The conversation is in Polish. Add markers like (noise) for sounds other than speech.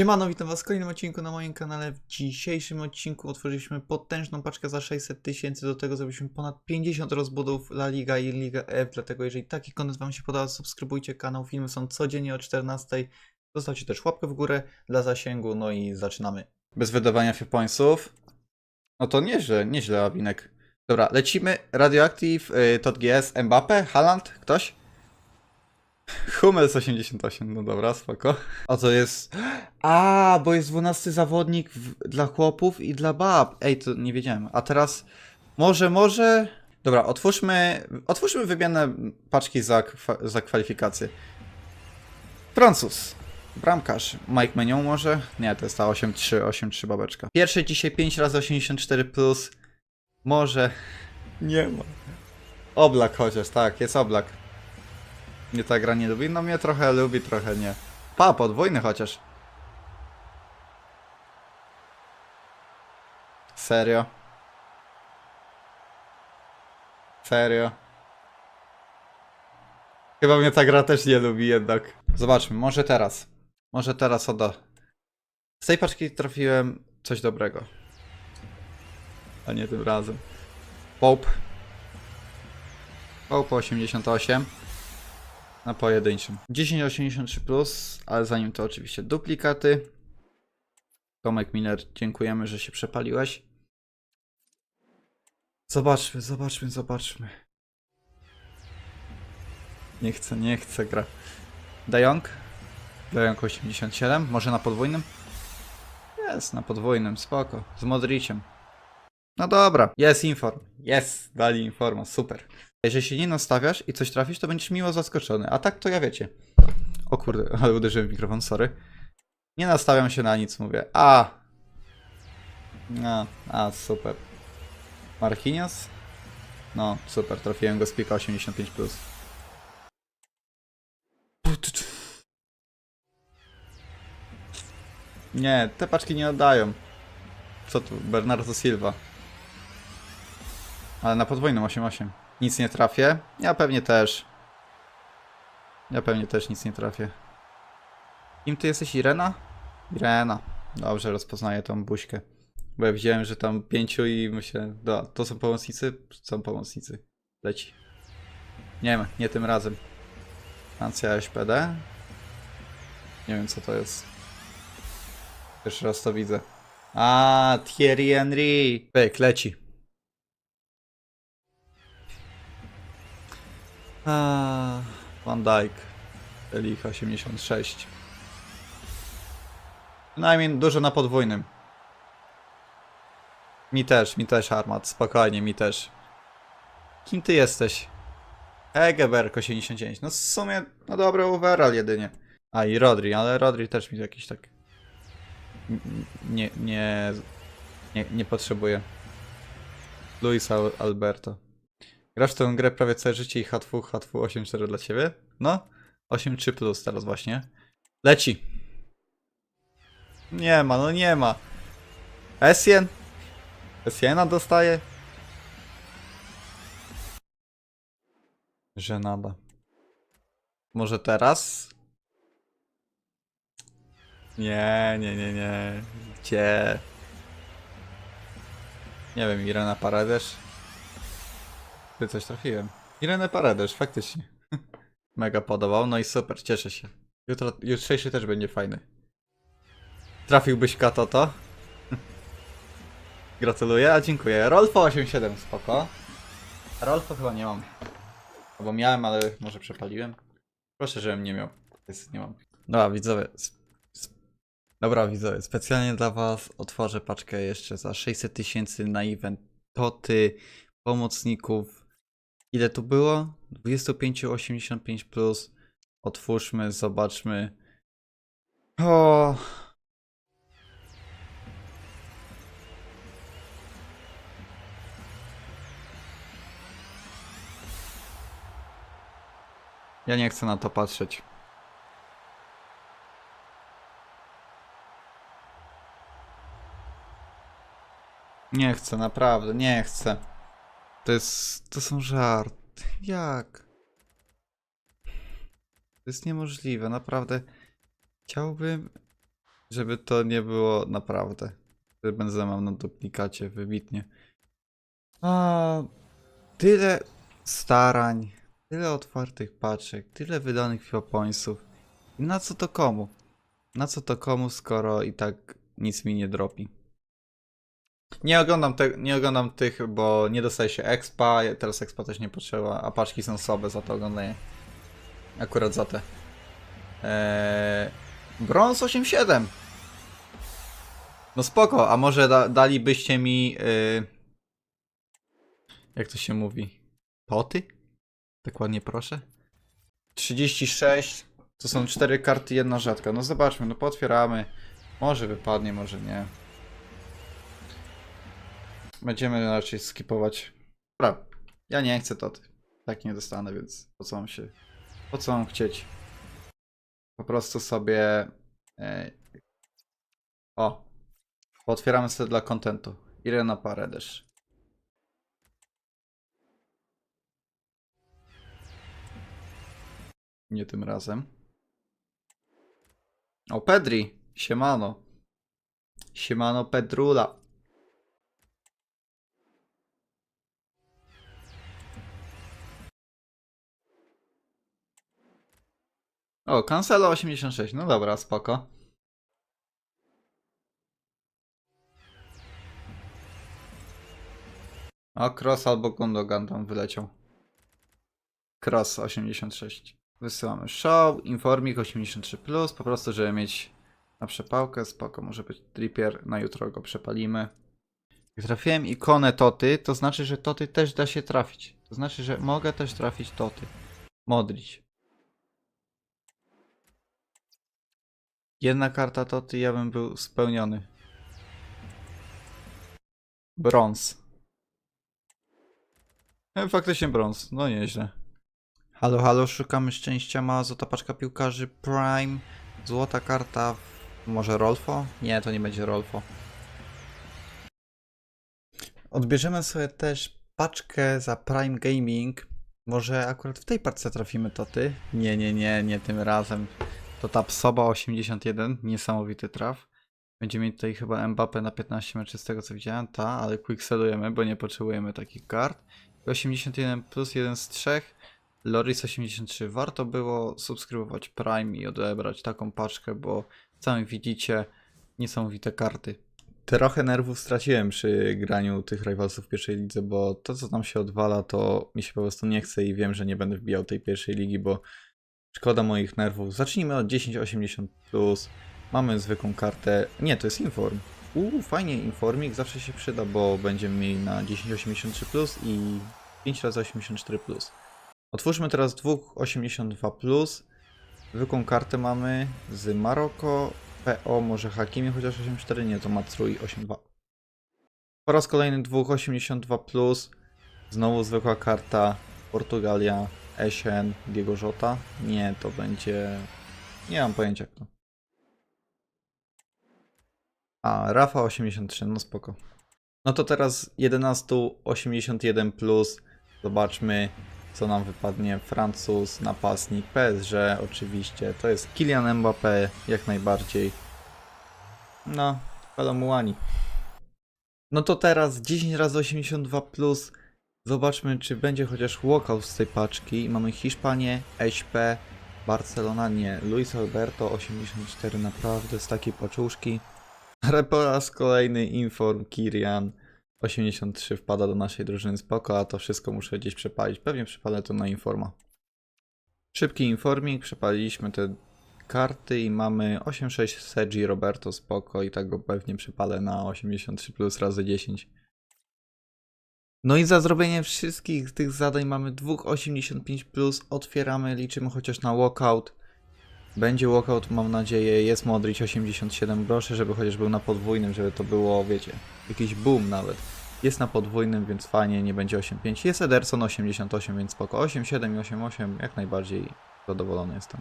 Siemano, witam was w kolejnym odcinku na moim kanale. W dzisiejszym odcinku otworzyliśmy potężną paczkę za 600 tysięcy, do tego zrobiliśmy ponad 50 rozbudów La Liga i Liga F, dlatego jeżeli taki kontent wam się podoba, subskrybujcie kanał, filmy są codziennie o 14. Zostawcie też łapkę w górę dla zasięgu, no i zaczynamy. Bez wydawania się pointsów. No to nieźle, nieźle, Abinek. Dobra, lecimy. Radioactive, y, Todd GS, Mbappe, Haaland, ktoś? Hummels 88, no dobra, spoko. O to jest. A, bo jest 12 zawodnik w, dla chłopów i dla bab. Ej, to nie wiedziałem. A teraz może, może. Dobra, otwórzmy. Otwórzmy wymienne paczki za, kwa- za kwalifikacje. Francuz. Bramkarz. Mike Menion może? Nie, to jest ta 8-3, 8-3 babeczka. Pierwszy dzisiaj 5 razy 84 plus. Może. Nie ma. Oblak chociaż, tak, jest oblak. Mnie ta gra nie lubi? No mnie trochę lubi, trochę nie. Pa, podwójny chociaż. Serio? Serio? Chyba mnie ta gra też nie lubi jednak. Zobaczmy, może teraz. Może teraz odda. Z tej paczki trafiłem coś dobrego. A nie tym razem. Pope. Pope 88 na pojedynczym. 1083 plus, ale zanim to oczywiście duplikaty. Tomek Miller, dziękujemy, że się przepaliłeś. Zobaczmy, zobaczmy, zobaczmy. Nie chcę, nie chcę gra. Dajong? Dajong 87, może na podwójnym? Jest, na podwójnym, spoko. Z Modriciem. No dobra, jest inform. Jest, dali informa, super. Jeżeli się nie nastawiasz i coś trafisz, to będziesz miło zaskoczony. A tak to ja wiecie. O kurde, (laughs) ale uderzyłem w mikrofon, sorry. Nie nastawiam się na nic, mówię. A. No, a, super. Marquinhos? No, super, trafiłem go z pika 85+. Plus. Nie, te paczki nie oddają. Co tu? Bernardo Silva. Ale na podwójnym 8-8. Nic nie trafię. Ja pewnie też. Ja pewnie też nic nie trafię. Kim ty jesteś, Irena? Irena. Dobrze, rozpoznaję tą buźkę. Bo ja widziałem, że tam pięciu i myślę, do, to są pomocnicy? Są pomocnicy. Leci. Nie ma, nie tym razem. Francja SPD. Nie wiem co to jest. Pierwszy raz to widzę. A, Thierry Henry. Pyk, leci. A, Van Dijk. Elich 86. Przynajmniej dużo na podwójnym. Mi też, mi też Armat, spokojnie, mi też. Kim ty jesteś? Egeberg 89. No w sumie, no dobry overall jedynie. A i Rodri, ale Rodri też mi jakiś tak... Nie, nie, nie, nie potrzebuje. Luis Al- Alberto. Grasz tę grę prawie całe życie i H2, H2 8-4 dla ciebie? No, 8-3 plus teraz właśnie. Leci. Nie ma, no nie ma. Essien? Essiena dostaje? Żenada. Może teraz? Nie, nie, nie, nie. Gdzie? Nie wiem, Irena Paradesz? Ty coś trafiłem. Irenę Paradesz, faktycznie. (laughs) Mega podobał, no i super, cieszę się. Jutro, jutrzejszy też będzie fajny. Trafiłbyś Kato to? (laughs) Gratuluję, a dziękuję. Rolfo 87, spoko. Rolfo chyba nie mam. Albo miałem, ale może przepaliłem. Proszę, żebym nie miał. Jest, nie mam. Dobra, widzowie. Dobra, widzowie, specjalnie dla was otworzę paczkę jeszcze za 600 tysięcy na event Toty, pomocników. Ile tu było? 25, 85 plus. Otwórzmy, zobaczmy. O. Ja nie chcę na to patrzeć. Nie chcę, naprawdę, nie chcę. To jest. To są żarty. Jak? To jest niemożliwe, naprawdę. Chciałbym. Żeby to nie było naprawdę. Benzema mam na duplikacie, wybitnie. A, tyle starań, tyle otwartych paczek, tyle wydanych. I na co to komu? Na co to komu, skoro i tak nic mi nie dropi? Nie oglądam, te, nie oglądam tych, bo nie dostaje się expa, teraz expa też nie potrzeba, a paczki są słabe za to oglądanie. Akurat za te. Eee, Bronz 8.7. No spoko, a może da, dalibyście mi... Yy, jak to się mówi? Poty? Tak ładnie proszę. 36. To są cztery karty, jedna rzadka. No zobaczmy, no potwieramy. Może wypadnie, może nie. Będziemy raczej skipować. Dobra, ja nie chcę toty. Tak nie dostanę, więc po co mam się... Po co mam chcieć? Po prostu sobie... E... O! Otwieramy sobie dla kontentu. Irena Paredes. Nie tym razem. O, Pedri! Siemano. Siemano Pedrula. O, Cancelo 86. No dobra, spoko. O, Cross albo Gundogan tam wyleciał. Cross 86. Wysyłamy show, informik 83+, po prostu żeby mieć na przepałkę, spoko, może być trippier, na jutro go przepalimy. Jak trafiłem ikonę Toty, to znaczy, że Toty też da się trafić. To znaczy, że mogę też trafić Toty. Modlić. Jedna karta Toty, ja bym był spełniony. Brąz. E, Faktycznie brąz, no nieźle. Halo, halo, szukamy szczęścia, mała złota paczka piłkarzy Prime, złota karta, może Rolfo? Nie, to nie będzie Rolfo. Odbierzemy sobie też paczkę za Prime Gaming. Może akurat w tej paczce trafimy to ty? Nie, nie, nie, nie tym razem. To ta Psoba 81, niesamowity traf. Będziemy mieć tutaj chyba Mbappé na 15 meczy z tego co widziałem, ta, ale quickselujemy, bo nie potrzebujemy takich kart. 81 plus 1 z 3. Loris 83. Warto było subskrybować Prime i odebrać taką paczkę, bo sami widzicie niesamowite karty. Trochę nerwów straciłem przy graniu tych rivalsów w pierwszej lidze, bo to co tam się odwala, to mi się po prostu nie chce i wiem, że nie będę wbijał tej pierwszej ligi, bo szkoda moich nerwów. Zacznijmy od 1080 plus. Mamy zwykłą kartę. Nie, to jest Inform. Uuu, fajnie, Informik zawsze się przyda, bo będziemy mieli na 1083 plus i 5 razy 84 plus. Otwórzmy teraz dwóch 82 plus. Zwykłą kartę mamy z Maroko, PO, może Hakimi, chociaż 84 nie, to Matsui 82. Po raz kolejny dwóch 82 plus. Znowu zwykła karta Portugalia, Esien, Diego Jota. Nie, to będzie... Nie mam pojęcia kto. A, Rafa 83, no spoko. No to teraz 11 81 plus. Zobaczmy co nam wypadnie. Francuz, napastnik, PSG oczywiście. To jest Kylian Mbappé jak najbardziej. No, Palomuani. No to teraz 10 razy 82 plus. Zobaczmy czy będzie chociaż walkout z tej paczki. Mamy Hiszpanię, SP, Barcelona nie. Luis Alberto 84 naprawdę z takiej paczuszki. (laughs) Ale po raz kolejny inform Kirian 83 wpada do naszej drużyny spoko, a to wszystko muszę gdzieś przepalić. Pewnie przepalę to na informa. Szybki informing, przepaliliśmy te karty i mamy 86 Sergi Roberto spoko i tak go pewnie przepalę na 83 plus razy 10. No i za zrobienie wszystkich tych zadań mamy dwóch 85 plus, otwieramy, liczymy chociaż na walkout. Będzie walkout, mam nadzieję, jest Modric 87 groszy, żeby chociaż był na podwójnym, żeby to było, wiecie, jakiś boom nawet. Jest na podwójnym, więc fajnie, nie będzie 8.5. Jest Ederson 88, więc spoko. 8.7 i 8.8 jak najbardziej zadowolony jestem.